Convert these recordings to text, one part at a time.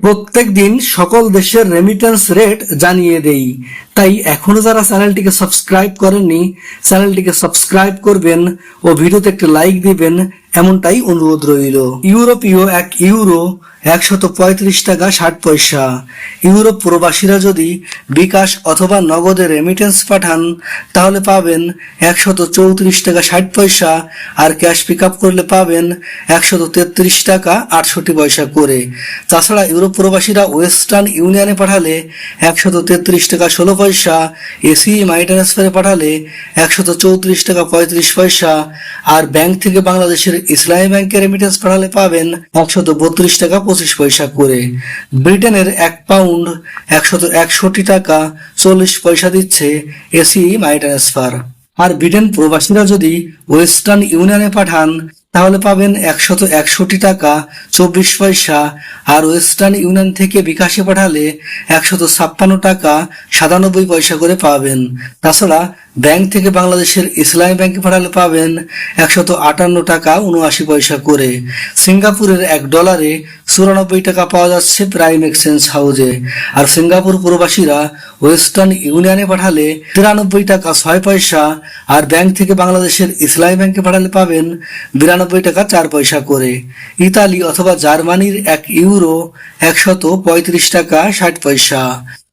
প্রত্যেক দিন সকল দেশের রেমিটেন্স রেট জানিয়ে দেই। তাই এখনও যারা চ্যানেলটিকে সাবস্ক্রাইব করেননি, চ্যানেলটিকে সাবস্ক্রাইব করবেন ও ভিডিওতে একটি লাইক দিবেন, এমনটাই অনুরোধ রইল। ইউরোপীয় এক ইউরো একশত পঁয়ত্রিশ টাকা ষাট পয়সা। ইউরোপ প্রবাসীরা যদি বিকাশ অথবা নগদে রেমিটেন্স পাঠান, তাহলে পাবেন একশত চৌত্রিশ টাকা ষাট পয়সা আর ক্যাশ পিক আপ করলে পাবেন একশত তেত্রিশ টাকা আটষট্টি পয়সা করে। তাছাড়া ইউরোপ প্রবাসীরা ওয়েস্টার্ন ইউনিয়নে পাঠালে একশত তেত্রিশ টাকা ষোলো পয়সা এসি মাই ট্রান্সফারে পাঠালে একশত চৌত্রিশ টাকা পঁয়ত্রিশ পয়সা, আর ব্যাংক থেকে বাংলাদেশের ইসলামী ব্যাংকে রেমিটেন্স পাঠালে পাবেন একশত বত্রিশ টাকা পঁচিশ পয়সা করে। ব্রিটেনের এক পাউন্ড একশত একষট্টি টাকা চল্লিশ পয়সা দিচ্ছে এসি মাই ট্রান্সফার আর ব্রিটেন প্রবাসীরা যদি ওয়েস্টার্ন ইউনিয়নে পাঠান তাহলে পাবেন একশত একষট্টি টাকা, চব্বিশ পয়সা। আর ওয়েস্টার্ন ইউনিয়ন থেকে বিকাশে পাঠালে একশত ছাপ্পান্ন টাকা, সাতানব্বই পয়সা করে পাবেন। তাছাড়া ব্যাংক থেকে বাংলাদেশের ইসলামী ব্যাংকে পাঠালে পাবেন একশত আটান্ন টাকা উনআশি পয়সা করে। সিঙ্গাপুরের এক ডলারে চুরানব্বই টাকা পাওয়া যাচ্ছে প্রাইম এক্সচেঞ্জ হাউজে। আর সিঙ্গাপুর প্রবাসীরা ওয়েস্টার্ন ইউনিয়নে পাঠালে তিরানব্বই টাকা ছয় পয়সা, আর ব্যাংক থেকে বাংলাদেশের ইসলামী ব্যাংকে পাঠালে পাবেন বিরানব্বই টাকা চার পয়সা করে। ইতালি অথবা জার্মানির এক ইউরো একশত পঁয়ত্রিশ টাকা ষাট পয়সা।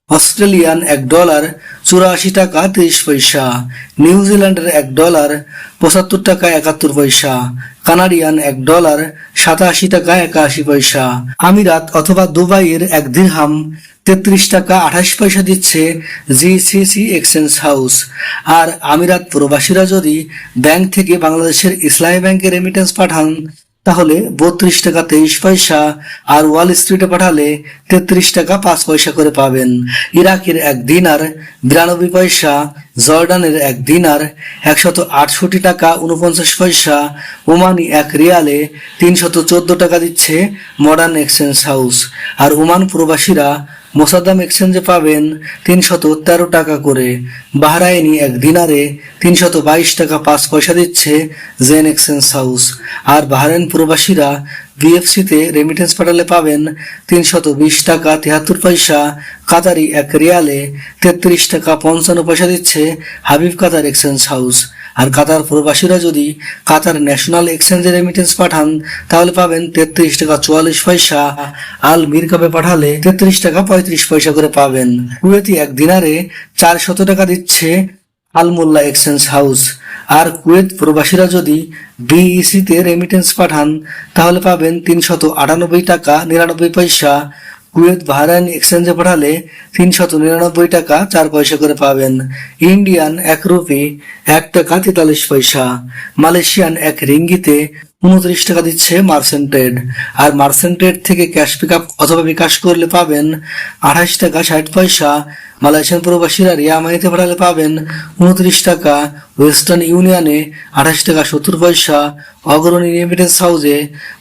অস্ট্রেলিয়ান এক ডলার চুরাশি টাকা তিরিশ পয়সা নিউজিল্যান্ডের এক ডলার পঁচাত্তর টাকা একাত্তর পয়সা, কানাডিয়ান এক ডলার সাতাশি টাকা একাশি পয়সা, আমিরাত অথবা দুবাইয়ের এক দিরহাম তেত্রিশ টাকা আঠাশ পয়সা দিচ্ছে জিসিসি এক্সচেঞ্জ হাউস। আর আমিরাত প্রবাসীরা যদি ব্যাংক থেকে বাংলাদেশের ইসলামী ব্যাংকে রেমিটেন্স পাঠান তাহলে বত্রিশ টাকা তেইশ পয়সা আর ওয়াল স্ট্রিটে পাঠালে তেত্রিশ টাকা পাঁচ পয়সা করে পাবেন। ইরাকের এক দিনার বিরানব্বই পয়সা, জর্ডানের এক দিনার একশত আটষট্টি টাকা উনপঞ্চাশ পয়সা, ওমানি এক রিয়ালে তিনশত চোদ্দ টাকা দিচ্ছে মডার্ন এক্সচেঞ্জ হাউস। আর ওমান প্রবাসীরা মোসাদ্দাম এক্সচেঞ্জে পাবেন তিনশত তেরো টাকা করে। বাহরাইনি এক দিনারে তিনশত বাইশ টাকা পাঁচ পয়সা দিচ্ছে জেন এক্সচেঞ্জ হাউস। আর বাহরাইন প্রবাসীরা বিএফসিতে রেমিটেন্স পাঠালে পাবেন তিনশত বিশ টাকা তিয়াত্তর পয়সা। কাতারি এক রিয়ালে তেত্রিশ টাকা পঞ্চান্ন পয়সা দিচ্ছে হাবিব কাতার এক্সচেঞ্জ হাউস। আর কাতার প্রবাসীরা যদি কাতার ন্যাশনাল এক্সচেঞ্জে রেমিটেন্স পাঠান, তাহলে পাবেন তেত্রিশ টাকা চুয়াল্লিশ পয়সা। আল মিরকাপে পাঠালে তেত্রিশ টাকা পঁয়ত্রিশ পয়সা করে পাবেন। কুয়েতি এক দিনারে চারশত টাকা দিচ্ছে আলমোল্লা এক্সচেঞ্জ হাউস। আর কুয়েত প্রবাসীরা যদি বিইসিতে রেমিটেন্স পাঠান, তাহলে পাবেন তিনশত আটানব্বই টাকা নিরানব্বই পয়সা। কুয়েত বাহরাইন এক্সচেঞ্জে পাঠালে তিনশত নিরানব্বই টাকা চার পয়সা করে পাবেন। ইন্ডিয়ান এক রুপি, এক টাকা তেতাল্লিশ পয়সা। মালয়েশিয়ান এক রিঙ্গিতে উনত্রিশ টাকা দিচ্ছে মার্সেন্টেড। আর মার্সেন্টেড থেকে ক্যাশ পিক আপ অথবা বিকাশ করলে পাবেন আঠাশ টাকা ষাট পয়সা। মালয়েশিয়ান প্রবাসীরা রিয়া রিয়ামানিতে পাঠালে পাবেন উনত্রিশ টাকা, ওয়েস্টার্ন ইউনিয়নে আঠাশ টাকা সত্তর পয়সা, অগ্রণী রেমিটেন্স হাউসে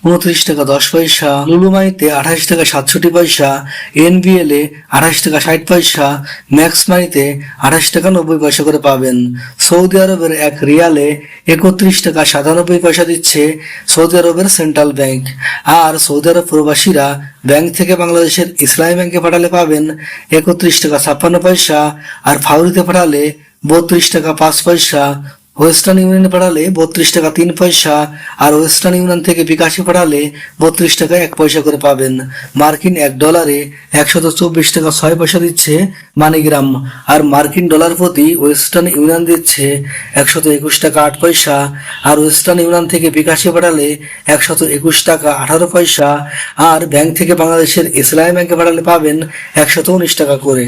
উনত্রিশ টাকা দশ পয়সা, লুলুমাইতে আঠাশ টাকা সাতষট্টি পয়সা, এনবিএল এ আঠাশ টাকা ষাট পয়সা, ম্যাক্স মানিতে আঠাশ টাকা নব্বই পয়সা করে পাবেন। সৌদি আরবের এক রিয়ালে একত্রিশ টাকা সাতানব্বই পয়সা দিচ্ছে সৌদি আরবের সেন্ট্রাল ব্যাংক। আর সৌদি আরব প্রবাসীরা ব্যাংক থেকে বাংলাদেশের ইসলামী ব্যাংকে পাঠালে পাবেন একত্রিশ টাকা ছাপ্পান্ন পয়সা আর ফাউরিতে পাঠালে বত্রিশ টাকা পাঁচ পয়সা, ওয়েস্টার্ন ইউনিয়নে পাঠালে বত্রিশ টাকা তিন পয়সা আর ওয়েস্টার্ন ইউনিয়ন থেকে বিকাশে পাঠালে বত্রিশ টাকা এক পয়সা করে পাবেন। মার্কিন এক ডলারে একশত চব্বিশ টাকা ছয় পয়সা দিচ্ছে মানিগ্রাম আর মার্কিন ডলার প্রতি ওয়েস্টার্ন ইউনিয়ন দিচ্ছে একশত একুশ টাকা আট পয়সা আর ওয়েস্টার্ন ইউনিয়ন থেকে বিকাশে পাঠালে একশত একুশ টাকা আঠারো পয়সা আর ব্যাংক থেকে বাংলাদেশের ইসলামী ব্যাংকে পাঠালে পাবেন একশত উনিশ টাকা করে।